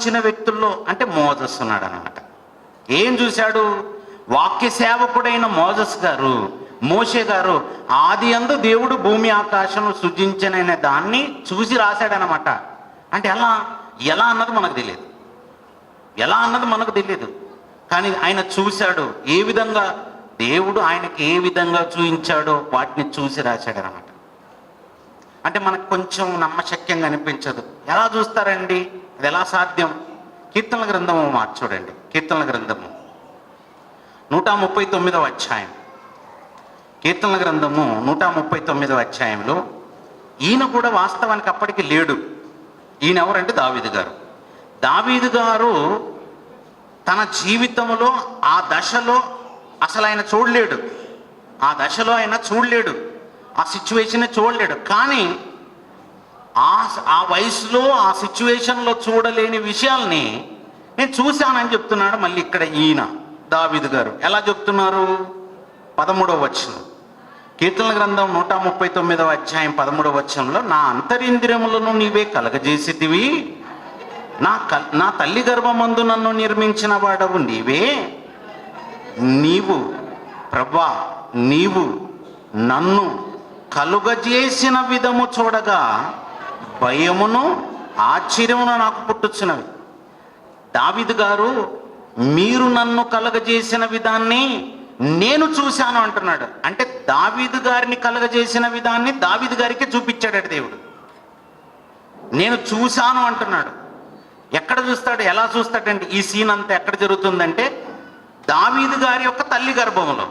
వచ్చిన వ్యక్తుల్లో అంటే మోజస్ ఉన్నాడు అనమాట ఏం చూశాడు? వాక్య సేవకుడైన మోజస్ గారు మోషే గారు ఆది అందు దేవుడు భూమి ఆకాశం సృజించిన దాన్ని చూసి రాశాడనమాట అంటే ఎలా? ఎలా అన్నది మనకు తెలియదు. ఎలా అన్నది మనకు తెలియదు. కానీ ఆయన చూశాడు ఏ విధంగా? దేవుడు ఆయనకి ఏ విధంగా చూపించాడో వాటిని చూసి రాశాడనమాట అంటే మనకు కొంచెం నమ్మశక్యంగా అనిపించదు. ఎలా చూస్తారండి? అది ఎలా సాధ్యం కీర్తనల గ్రంథము మార్చూడండి చూడండి కీర్తనల గ్రంథము. నూట ముప్పై తొమ్మిదవ అధ్యాయం. కీర్తనల గ్రంథము నూట ముప్పై తొమ్మిదవ అధ్యాయంలో ఈయన కూడా వాస్తవానికి అప్పటికి లేడు. ఈయన ఎవరంటే దావీదు గారు. దావీదు గారు తన జీవితంలో ఆ దశలో అసలు ఆయన చూడలేడు. ఆ దశలో ఆయన చూడలేడు. ఆ సిచ్యువేషన్ చూడలేడు. కానీ ఆ ఆ వయసులో ఆ సిచ్యువేషన్లో చూడలేని విషయాల్ని నేను చూశానని చెప్తున్నాడు మళ్ళీ ఇక్కడ ఈయన దావిదు గారు. ఎలా చెప్తున్నారు? పదమూడవ వచనం. కీర్తన గ్రంథం నూట ముప్పై తొమ్మిదవ అధ్యాయం పదమూడవ వచనంలో నా అంతరింద్రియములను నీవే కలగజేసితివి. నా కల్ నా తల్లి గర్భమందు నన్ను నిర్మించిన వాడవు నీవే. నీవు ప్రభా నీవు నన్ను కలుగజేసిన విధము చూడగా భయమును ఆశ్చర్యమును నాకు పుట్టుచున్నవి. దావిద్ గారు మీరు నన్ను కలగజేసిన విధాన్ని నేను చూశాను అంటున్నాడు. అంటే దావీదు గారిని కలగజేసిన విధాన్ని దావీదు గారికి చూపించాడు దేవుడు. నేను చూశాను అంటున్నాడు. ఎక్కడ చూస్తాడు ఎలా చూస్తాడంటే ఈ సీన్ అంతా ఎక్కడ జరుగుతుందంటే దావీదు గారి యొక్క తల్లి గర్భములో.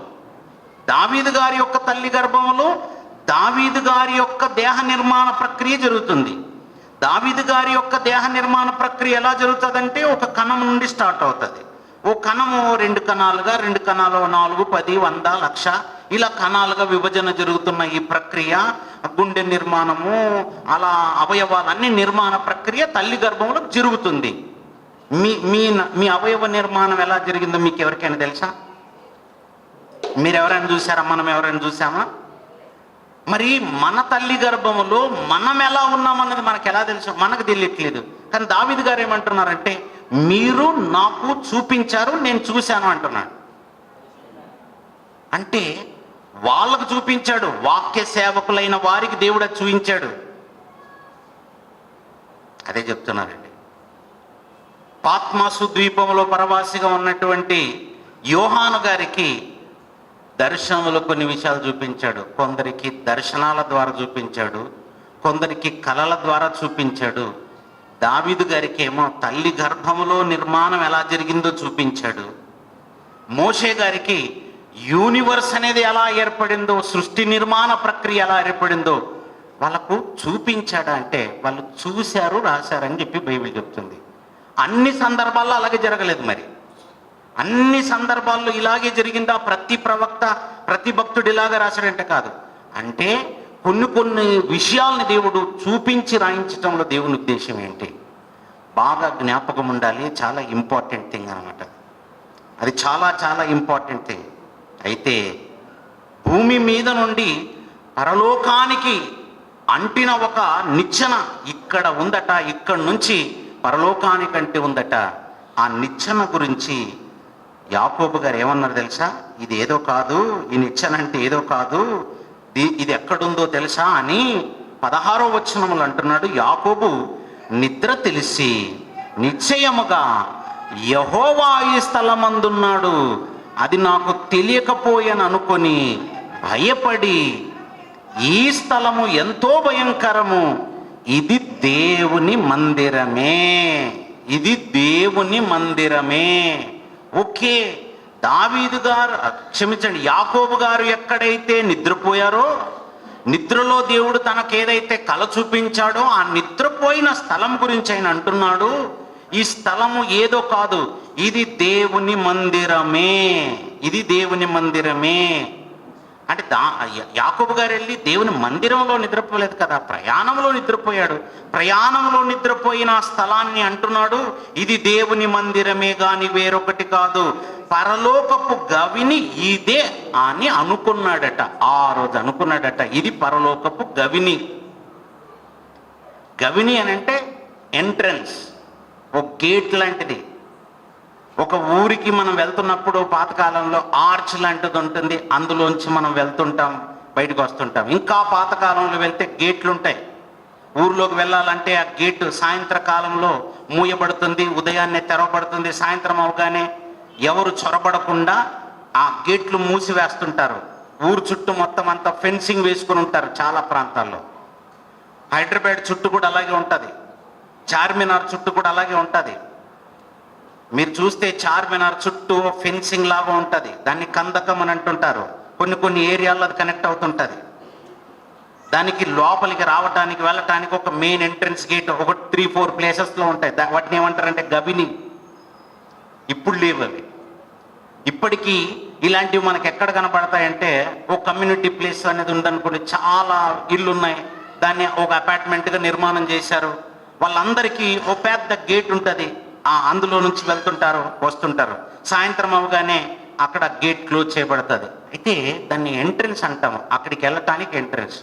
దావీదు గారి యొక్క తల్లి గర్భములు దావీదు గారి యొక్క దేహ నిర్మాణ ప్రక్రియ జరుగుతుంది. దావీదు గారి యొక్క దేహ నిర్మాణ ప్రక్రియ ఎలా జరుగుతుందంటే ఒక కణం నుండి స్టార్ట్ అవుతుంది. ఓ కణము రెండు కణాలుగా రెండు కణాలు నాలుగు పది వంద లక్ష ఇలా కణాలుగా విభజన జరుగుతున్న ఈ ప్రక్రియ గుండె నిర్మాణము అలా అవయవాలన్నీ నిర్మాణ ప్రక్రియ తల్లి గర్భంలో జరుగుతుంది. మీ మీ మీ అవయవ నిర్మాణం ఎలా జరిగిందో మీకు ఎవరికైనా తెలుసా? మీరు ఎవరైనా చూసారా? మనం ఎవరైనా చూసామా? మరి మన తల్లి గర్భములో మనం ఎలా ఉన్నామన్నది మనకు ఎలా తెలుసు? మనకు తెలియట్లేదు. కానీ దావిద్ గారు ఏమంటున్నారంటే మీరు నాకు చూపించారు నేను చూశాను అంటున్నాడు. అంటే వాళ్ళకు చూపించాడు వాక్య సేవకులైన వారికి దేవుడు చూపించాడు. అదే చెప్తున్నారండి. పాత్మాసు ద్వీపంలో పరవాసిగా ఉన్నటువంటి యోహాను గారికి దర్శనములు కొన్ని విషయాలు చూపించాడు. కొందరికి దర్శనాల ద్వారా చూపించాడు. కొందరికి కళల ద్వారా చూపించాడు. దావీదు గారికి ఏమో తల్లి గర్భములో నిర్మాణం ఎలా జరిగిందో చూపించాడు. మోషే గారికి యూనివర్స్ అనేది ఎలా ఏర్పడిందో సృష్టి నిర్మాణ ప్రక్రియ ఎలా ఏర్పడిందో వాళ్ళకు చూపించాడా అంటే వాళ్ళు చూశారు రాశారని చెప్పి బైబిల్ చెప్తుంది. అన్ని సందర్భాల్లో అలాగే జరగలేదు మరి. అన్ని సందర్భాల్లో ఇలాగే జరిగిందా? ప్రతి ప్రవక్త ప్రతి భక్తుడు ఇలాగే రాశాడంటే కాదు. అంటే కొన్ని కొన్ని విషయాల్ని దేవుడు చూపించి రాయించటంలో దేవుని ఉద్దేశం ఏంటి? బాగా జ్ఞాపకం ఉండాలి. చాలా ఇంపార్టెంట్ థింగ్ అనమాట అది చాలా చాలా ఇంపార్టెంట్ థింగ్. అయితే భూమి మీద నుండి పరలోకానికి అంటిన ఒక నిచ్చెన ఇక్కడ ఉందట ఇక్కడ నుంచి పరలోకానికంటే ఉందట. ఆ నిచ్చెన గురించి యాకోబు గారు ఏమన్నారు తెలుసా? ఇది ఏదో కాదు ఈయన ఇచ్చానంటే ఏదో కాదు ఇది ఎక్కడుందో తెలుసా అని పదహారో వచనములు అంటున్నాడు యాకోబు. నిద్ర తెలిసి నిశ్చయముగా యహోవా ఈ స్థలమందున్నాడు. అది నాకు తెలియకపోయాను అనుకొని భయపడి ఈ స్థలము ఎంతో భయంకరము. ఇది దేవుని మందిరమే. ఇది దేవుని మందిరమే. ఓకే దావీదు గారు క్షమించండి యాకోబు గారు ఎక్కడైతే నిద్రపోయారో నిద్రలో దేవుడు తనకేదైతే కల చూపించాడో ఆ నిద్రపోయిన స్థలం గురించి ఆయన అంటున్నాడు. ఈ స్థలము ఏదో కాదు ఇది దేవుని మందిరమే ఇది దేవుని మందిరమే. అంటే దా యాకోబు గారు వెళ్ళి దేవుని మందిరంలో నిద్రపోలేదు కదా ప్రయాణంలో నిద్రపోయాడు. ప్రయాణంలో నిద్రపోయిన స్థలాన్ని అంటున్నాడు ఇది దేవుని మందిరమే గాని వేరొకటి కాదు. పరలోకపు గవిని ఇదే అని అనుకున్నాడట ఆ రోజు అనుకున్నాడట ఇది పరలోకపు గవిని. గవిని అని అంటే ఎంట్రన్స్ ఒక గేట్ లాంటిది. ఒక ఊరికి మనం వెళ్తున్నప్పుడు పాతకాలంలో ఆర్చ్ లాంటిది ఉంటుంది. అందులోంచి మనం వెళ్తుంటాం బయటకు వస్తుంటాం. ఇంకా పాతకాలంలో వెళ్తే గేట్లు ఉంటాయి. ఊర్లోకి వెళ్ళాలంటే ఆ గేటు సాయంత్రకాలంలో మూయబడుతుంది ఉదయాన్నే తెరవబడుతుంది. సాయంత్రం అవగానే ఎవరు చొరబడకుండా ఆ గేట్లు మూసివేస్తుంటారు. ఊరు చుట్టూ మొత్తం అంతా ఫెన్సింగ్ వేసుకుని ఉంటారు చాలా ప్రాంతాల్లో. హైదరాబాద్ చుట్టూ కూడా అలాగే ఉంటుంది. చార్మినార్ చుట్టూ కూడా అలాగే ఉంటుంది. మీరు చూస్తే చార్మినార్ చుట్టూ ఫెన్సింగ్ లాగా ఉంటుంది. దాన్ని కందకం అని అంటుంటారు. కొన్ని కొన్ని ఏరియాల్లో అది కనెక్ట్ అవుతుంటుంది. దానికి లోపలికి రావటానికి వెళ్ళటానికి ఒక మెయిన్ ఎంట్రన్స్ గేట్ ఒక త్రీ ఫోర్ ప్లేసెస్లో ఉంటాయి. దా- వాటిని ఏమంటారంటే గబిని ఇప్పుడు లేవు అవి. ఇప్పటికీ ఇలాంటివి మనకు ఎక్కడ కనపడతాయంటే ఒక కమ్యూనిటీ ప్లేస్ అనేది ఉందనుకోండి. చాలా ఇల్లు ఉన్నాయి దాన్ని ఒక అపార్ట్మెంట్గా నిర్మాణం చేశారు. వాళ్ళందరికీ ఒక పెద్ద గేట్ ఉంటుంది. ఆ అందులో నుంచి వెళ్తుంటారు వస్తుంటారు. సాయంత్రం అవగానే అక్కడ గేట్ క్లోజ్ చేయబడుతుంది. అయితే దాన్ని ఎంట్రన్స్ అంటాము. అక్కడికి వెళ్ళటానికి ఎంట్రన్స్.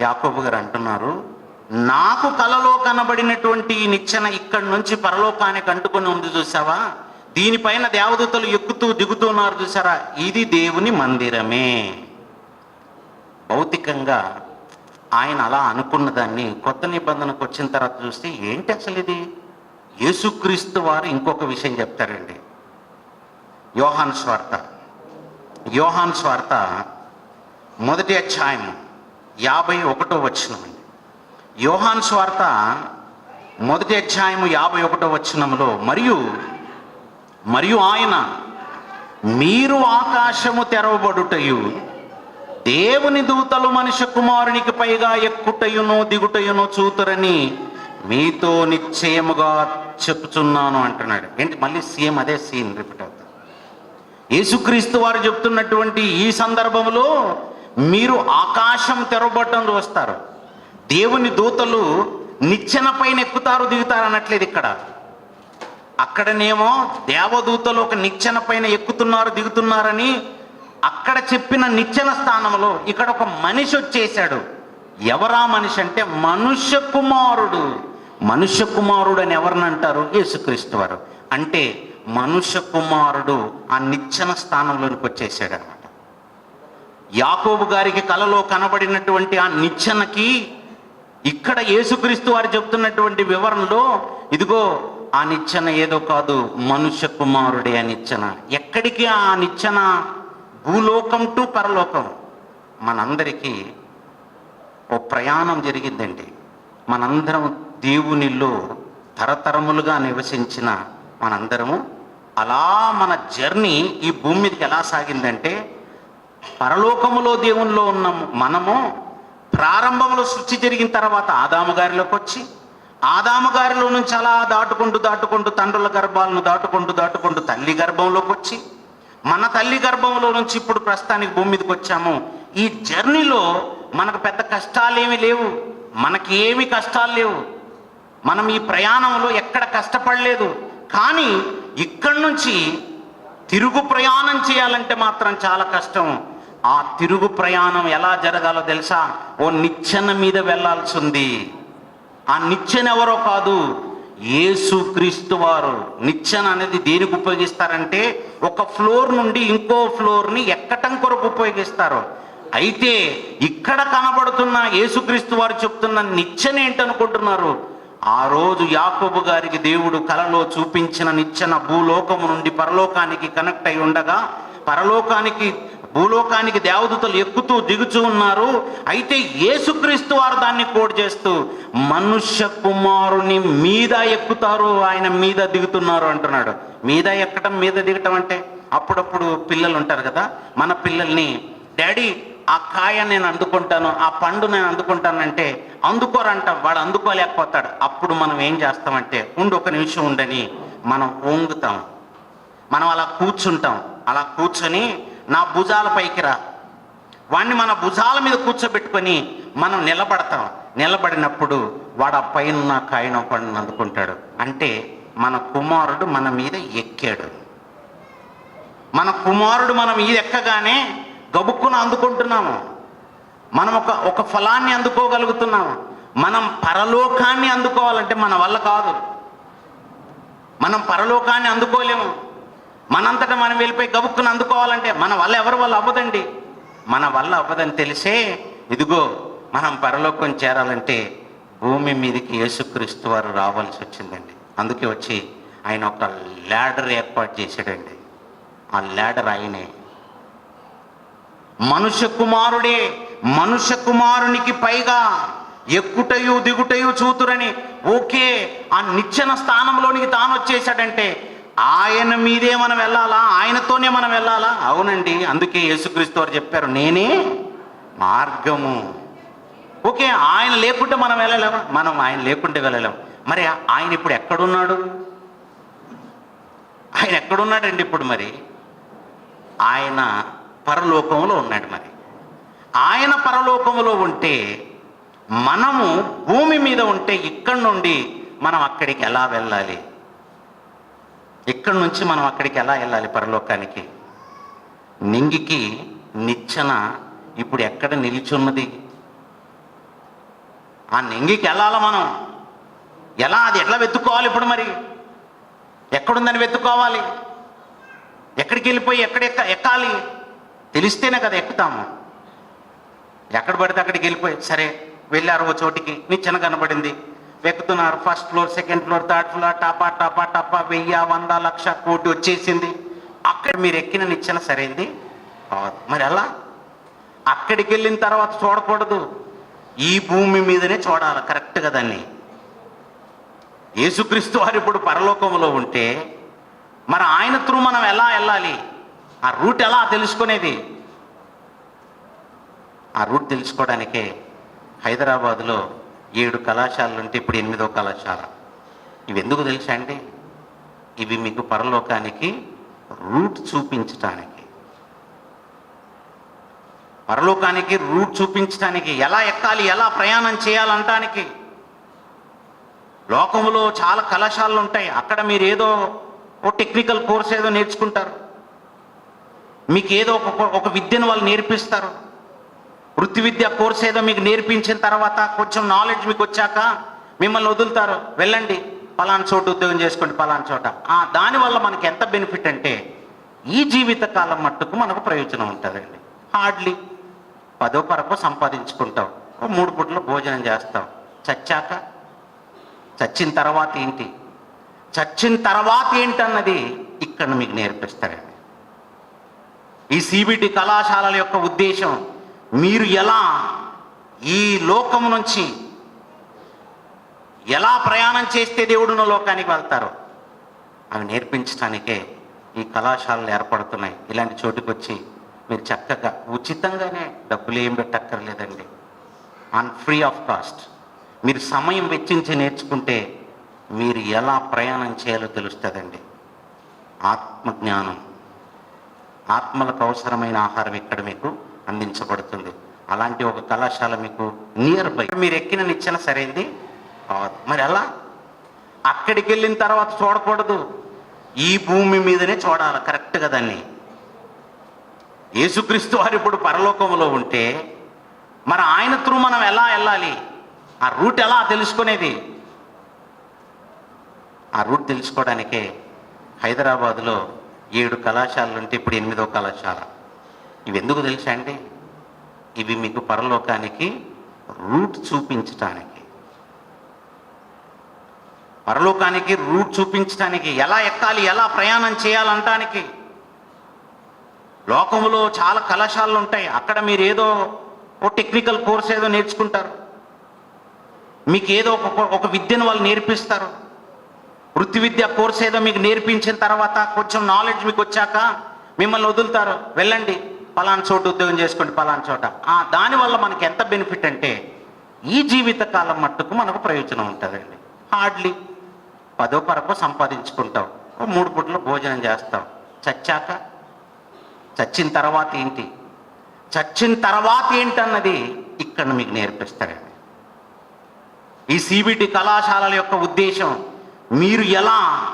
యాకోబు గారు అంటున్నారు నాకు కలలో కనబడినటువంటి ఈ నిచ్చెన ఇక్కడి నుంచి పరలోకానికి అంటుకొని ఉంది చూసావా? దీనిపైన దేవదూతలు ఎక్కుతూ దిగుతున్నారు చూసారా? ఇది దేవుని మందిరమే. భౌతికంగా ఆయన అలా అనుకున్న దాన్ని కొత్త నిబంధనకు వచ్చిన తర్వాత చూస్తే ఏంటి అసలు ఇది? యేసుక్రీస్తు వారు ఇంకొక విషయం చెప్తారండి. యోహాన్ స్వార్త. యోహాన్ స్వార్త మొదటి అధ్యాయం యాభై ఒకటో వచ్చినమండి యోహాన్ స్వార్త మొదటి అధ్యాయం యాభై ఒకటో వచ్చినంలో మరియు మరియు ఆయన మీరు ఆకాశము తెరవబడుటయు దేవుని దూతలు మనిషి కుమారునికి పైగా ఎక్కుటయును దిగుటయును చూతురని మీతో నిశ్చయముగా చెప్తున్నాను అంటున్నాడు. ఏంటి? మళ్ళీ సీఎం అదే సీన్ రిపీట్ అవుతుంది యేసుక్రీస్తు వారు చెప్తున్నటువంటి ఈ సందర్భంలో మీరు ఆకాశం తెరవబడటం చూస్తారు దేవుని దూతలు నిచ్చెన పైన ఎక్కుతారు దిగుతారు అనట్లేదు ఇక్కడ. అక్కడనేమో దేవదూతలు ఒక నిచ్చెన పైన ఎక్కుతున్నారు దిగుతున్నారని అక్కడ చెప్పిన నిచ్చెన స్థానంలో ఇక్కడ ఒక మనిషి వచ్చేసాడు ఎవరా మనిషి అంటే? మనుష్య కుమారుడు. మనుష్య కుమారుడు అని ఎవరిని అంటారు యేసుక్రీస్తు వారు. అంటే మనుష్య కుమారుడు ఆ నిచ్చెన స్థానంలోనికి వచ్చేసాడు అనమాట యాకోబు గారికి కలలో కనబడినటువంటి ఆ నిచ్చెనకి ఇక్కడ యేసుక్రీస్తు వారు చెప్తున్నటువంటి వివరణలో ఇదిగో ఆ నిచ్చెన ఏదో కాదు మనుష్య కుమారుడే ఆ నిచ్చెన. ఎక్కడికి ఆ నిచ్చెన? భూలోకం టు పరలోకం. మనందరికీ ఓ ప్రయాణం జరిగిందండి. మనందరం దేవునిలో తరతరములుగా నివసించిన మనందరము అలా మన జర్నీ ఈ భూమి మీదకి ఎలా సాగిందంటే పరలోకములో దేవునిలో ఉన్న మనము ప్రారంభంలో సృష్టి జరిగిన తర్వాత ఆదాము గారిలోకి వచ్చి ఆదాము గారిలో నుంచి అలా దాటుకుంటూ దాటుకుంటూ తండ్రుల గర్భాలను దాటుకుంటూ దాటుకుంటూ తల్లి గర్భంలోకి వచ్చి మన తల్లి గర్భంలో నుంచి ఇప్పుడు ప్రస్తుతానికి భూమి మీదకి వచ్చాము. ఈ జర్నీలో మనకు పెద్ద కష్టాలు ఏమీ లేవు మనకి ఏమి కష్టాలు లేవు. మనం ఈ ప్రయాణంలో ఎక్కడ కష్టపడలేదు కానీ ఇక్కడి నుంచి తిరుగు ప్రయాణం చేయాలంటే మాత్రం చాలా కష్టం. ఆ తిరుగు ప్రయాణం ఎలా జరగాలో తెలుసా? ఓ నిచ్చెన మీద వెళ్ళాల్సి ఉంది ఆ నిచ్చెన ఎవరో కాదు ఏసు క్రీస్తు వారు. నిచ్చెన అనేది దేనికి ఉపయోగిస్తారంటే ఒక ఫ్లోర్ నుండి ఇంకో ఫ్లోర్ని ఎక్కటం కొరకు ఉపయోగిస్తారు. అయితే ఇక్కడ కనబడుతున్న యేసుక్రీస్తు వారు చెప్తున్న నిచ్చెన ఏంటనుకుంటున్నారు? ఆ రోజు యాకోబు గారికి దేవుడు కలలో చూపించిన నిచ్చెన భూలోకము నుండి పరలోకానికి కనెక్ట్ అయి ఉండగా పరలోకానికి భూలోకానికి దేవదూతలు ఎక్కుతూ దిగుచూ ఉన్నారు. అయితే యేసుక్రీస్తు వారు దాన్ని కోడ్ చేస్తూ మనుష్య కుమారుని మీద ఎక్కుతారు ఆయన మీద దిగుతున్నారు అంటున్నాడు. మీద ఎక్కటం మీద దిగటం అంటే అప్పుడప్పుడు పిల్లలు ఉంటారు కదా మన పిల్లల్ని డాడీ ఆ కాయ నేను అందుకుంటాను ఆ పండు నేను అందుకుంటానంటే అందుకోరంట వాడు అందుకోలేకపోతాడు. అప్పుడు మనం ఏం చేస్తామంటే ఉండు ఒక నిమిషం ఉండని మనం ఓంగుతాం మనం అలా కూర్చుంటాం. అలా కూర్చొని నా భుజాల పైకి రా. వాడిని మన భుజాల మీద కూర్చోబెట్టుకొని మనం నిలబడతాం. నిలబడినప్పుడు వాడు ఆ పైన కాయన పండును అందుకుంటాడు. అంటే మన కుమారుడు మన మీద ఎక్కాడు. మన కుమారుడు మన మీద ఎక్కగానే గబుక్కున అందుకుంటున్నాము. మనం ఒక ఒక ఫలాన్ని అందుకోగలుగుతున్నాము. మనం పరలోకాన్ని అందుకోవాలంటే మన వల్ల కాదు. మనం పరలోకాన్ని అందుకోలేము. మనంతటా మనం వెళ్ళిపోయి గబుక్కుని అందుకోవాలంటే మన వల్ల ఎవరి వల్ల అవ్వదండి? మన వల్ల అవ్వదని తెలిసే ఇదిగో మనం పరలోకం చేరాలంటే భూమి మీదకి యేసుక్రీస్తు వారు రావాల్సి వచ్చిందండి. అందుకే వచ్చి ఆయన ఒక ల్యాడర్ ఏర్పాటు చేశాడండి. ఆ ల్యాడర్ ఆయనే. మనుష్య కుమారుడే మనుష్య కుమారునికి పైగా ఎక్కుటయు దిగుటయు చూతురని ఓకే ఆ నిచ్చెన స్థానంలోనికి తాను వచ్చేసాడంటే ఆయన మీదే మనం వెళ్ళాలా? ఆయనతోనే మనం వెళ్ళాలా? అవునండి అందుకే యేసుక్రీస్తు వారు చెప్పారు నేనే మార్గము. ఓకే ఆయన లేకుంటే మనం వెళ్ళలేము? మనం ఆయన లేకుంటే వెళ్ళలేము. మరి ఆయన ఇప్పుడు ఎక్కడున్నాడు? ఆయన ఎక్కడున్నాడండి ఇప్పుడు మరి? ఆయన పరలోకంలో ఉన్నాడు మరి. ఆయన పరలోకంలో ఉంటే మనము భూమి మీద ఉంటే ఇక్కడి నుండి మనం అక్కడికి ఎలా వెళ్ళాలి? ఇక్కడి నుంచి మనం అక్కడికి ఎలా వెళ్ళాలి పరలోకానికి? నింగికి నిచ్చెన ఇప్పుడు ఎక్కడ నిలిచున్నది? ఆ నింగికి వెళ్ళాలా మనం? ఎలా అది ఎట్లా వెతుక్కోవాలి ఇప్పుడు మరి? ఎక్కడుందని వెతుక్కోవాలి? ఎక్కడికి వెళ్ళిపోయి ఎక్కడ ఎక్క ఎక్కాలి? తెలిస్తేనే కదా ఎక్కుతాము. ఎక్కడ పడితే అక్కడికి వెళ్ళిపోయి సరే వెళ్ళారు ఓ చోటికి నిచ్చెన కనబడింది ఎక్కుతున్నారు first floor second floor third floor టపా టపా టపా వెయ్యి వంద లక్ష కోటి వచ్చేసింది. అక్కడ మీరు ఎక్కిన నిచ్చెన సరైంది? కాదు. మరి ఎలా? అక్కడికి వెళ్ళిన తర్వాత చూడకూడదు. ఈ భూమి మీదనే చూడాలి కరెక్ట్గా దాన్ని యేసుక్రీస్తు వారు ఇప్పుడు పరలోకంలో ఉంటే మరి ఆయన త్రూ మనం ఎలా వెళ్ళాలి? ఆ రూట్ ఎలా తెలుసుకునేది? ఆ రూట్ తెలుసుకోవడానికే హైదరాబాద్లో ఏడు కళాశాలలు ఉంటే ఇప్పుడు ఎనిమిదో కళాశాల. ఇవి ఎందుకు తెలుసా అండి? ఇవి మీకు పరలోకానికి రూట్ చూపించటానికి. పరలోకానికి రూట్ చూపించడానికి ఎలా ఎక్కాలి ఎలా ప్రయాణం చేయాలంటానికి. లోకములో చాలా కళాశాలలు ఉంటాయి అక్కడ మీరు ఏదో ఓ టెక్నికల్ కోర్స్ ఏదో నేర్చుకుంటారు. మీకు ఏదో ఒక ఒక విద్యను వాళ్ళు నేర్పిస్తారు. వృత్తి విద్య కోర్స్ ఏదో మీకు నేర్పించిన తర్వాత కొంచెం నాలెడ్జ్ మీకు వచ్చాక మిమ్మల్ని వదులుతారు. వెళ్ళండి పలానా చోట ఉద్యోగం చేసుకోండి పలానా చోట. ఆ దానివల్ల మనకి ఎంత బెనిఫిట్ అంటే ఈ జీవిత కాలం మట్టుకు మనకు ప్రయోజనం ఉంటుందండి. హార్డ్లీ పదో పరకు సంపాదించుకుంటాం. మూడు పూటలు భోజనం చేస్తాం. చచ్చాక చచ్చిన తర్వాత ఏంటి? చచ్చిన తర్వాత ఏంటన్నది ఇక్కడ మీకు నేర్పిస్తారండి. ఈ సిబిటి కళాశాలల యొక్క ఉద్దేశం మీరు ఎలా ఈ లోకము నుంచి ఎలా ప్రయాణం చేస్తే దేవుడున్న లోకానికి వెళ్తారో అవి నేర్పించడానికే ఈ కళాశాలలు ఏర్పడుతున్నాయి. ఇలాంటి చోటుకు వచ్చి మీరు చక్కగా ఉచితంగానే డబ్బులు ఏం పెట్టక్కర్లేదండి. ఆన్ ఫ్రీ ఆఫ్ కాస్ట్ మీరు సమయం వెచ్చించి నేర్చుకుంటే మీరు ఎలా ప్రయాణం చేయాలో తెలుస్తుందండి. ఆత్మజ్ఞానం. ఆత్మలకు అవసరమైన ఆహారం ఇక్కడ మీకు అందించబడుతుంది. అలాంటి ఒక కళాశాల మీకు నియర్ బై మీరు ఎక్కిన నిచ్చెన సరైంది కాదు. మరి ఎలా? అక్కడికి వెళ్ళిన తర్వాత చూడకూడదు. ఈ భూమి మీదనే చూడాలి. కరెక్ట్గా దాన్ని. యేసుక్రీస్తు వారు ఇప్పుడు పరలోకంలో ఉంటే మరి ఆయన త్రూ మనం ఎలా వెళ్ళాలి? ఆ రూట్ ఎలా తెలుసుకునేది? ఆ రూట్ తెలుసుకోవడానికే హైదరాబాదులో ఏడు కళాశాలలు ఉంటే ఇప్పుడు ఎనిమిదో కళాశాల. ఇవి ఎందుకు తెలుసా అండి ఇవి మీకు పరలోకానికి రూట్ చూపించటానికి. పరలోకానికి రూట్ చూపించటానికి ఎలా ఎక్కాలి ఎలా ప్రయాణం చేయాలంటానికి. లోకములో చాలా కళాశాలలు ఉంటాయి. అక్కడ మీరు ఏదో ఓ టెక్నికల్ కోర్స్ ఏదో నేర్చుకుంటారు. మీకు ఏదో ఒక ఒక విద్యను వాళ్ళు నేర్పిస్తారు. వృత్తి విద్య కోర్స్ ఏదో మీకు నేర్పించిన తర్వాత కొంచెం నాలెడ్జ్ మీకు వచ్చాక మిమ్మల్ని వదులుతారు. వెళ్ళండి. పలానా చోట ఉద్యోగం చేసుకోండి పలానా చోట. ఆ దానివల్ల మనకి ఎంత బెనిఫిట్ అంటే ఈ జీవిత కాలం మట్టుకు మనకు ప్రయోజనం ఉంటుందండి. హార్డ్లీ పదో పరకు సంపాదించుకుంటాం. ఓ మూడు పూటలు భోజనం చేస్తాం. చచ్చాక? చచ్చిన తర్వాత ఏంటి? చచ్చిన తర్వాత ఏంటన్నది ఇక్కడ మీకు నేర్పిస్తారండి. ఈ సిబిటి కళాశాలల యొక్క ఉద్దేశం మీరు ఎలా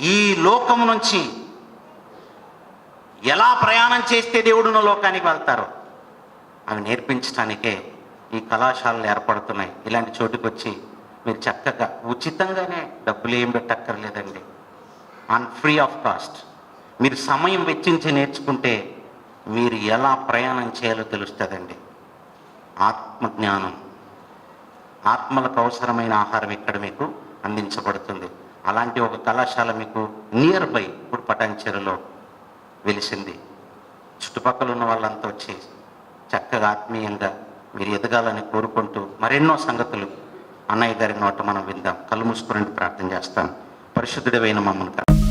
ఈ లోకము నుంచి ఎలా ప్రయాణం చేస్తే దేవుడున్న లోకానికి వెళ్తారో అవి నేర్పించడానికే ఈ కళాశాలలు ఏర్పడుతున్నాయి. ఇలాంటి చోటుకు వచ్చి మీరు చక్కగా ఉచితంగానే డబ్బులు ఏం పెట్టక్కర్లేదండి. ఆన్ ఫ్రీ ఆఫ్ కాస్ట్ మీరు సమయం వెచ్చించి నేర్చుకుంటే మీరు ఎలా ప్రయాణం చేయాలో తెలుస్తుందండి. ఆత్మజ్ఞానం. ఆత్మలకు అవసరమైన ఆహారం ఇక్కడ మీకు? అందించబడుతుంది. అలాంటి ఒక కళాశాల మీకు నియర్ బై ఇప్పుడు పటాన్చెరులో వెలిసింది. చుట్టుపక్కల ఉన్న వాళ్ళంతా వచ్చి చక్కగా ఆత్మీయంగా మీరు ఎదగాలని కోరుకుంటూ మరెన్నో సంగతులు అన్నయ్య గారి నోట మనం విందాం. కళ్ళు మూసుకుని ప్రార్థన చేస్తాను. పరిశుద్ధుడమైన మమ్మల్ని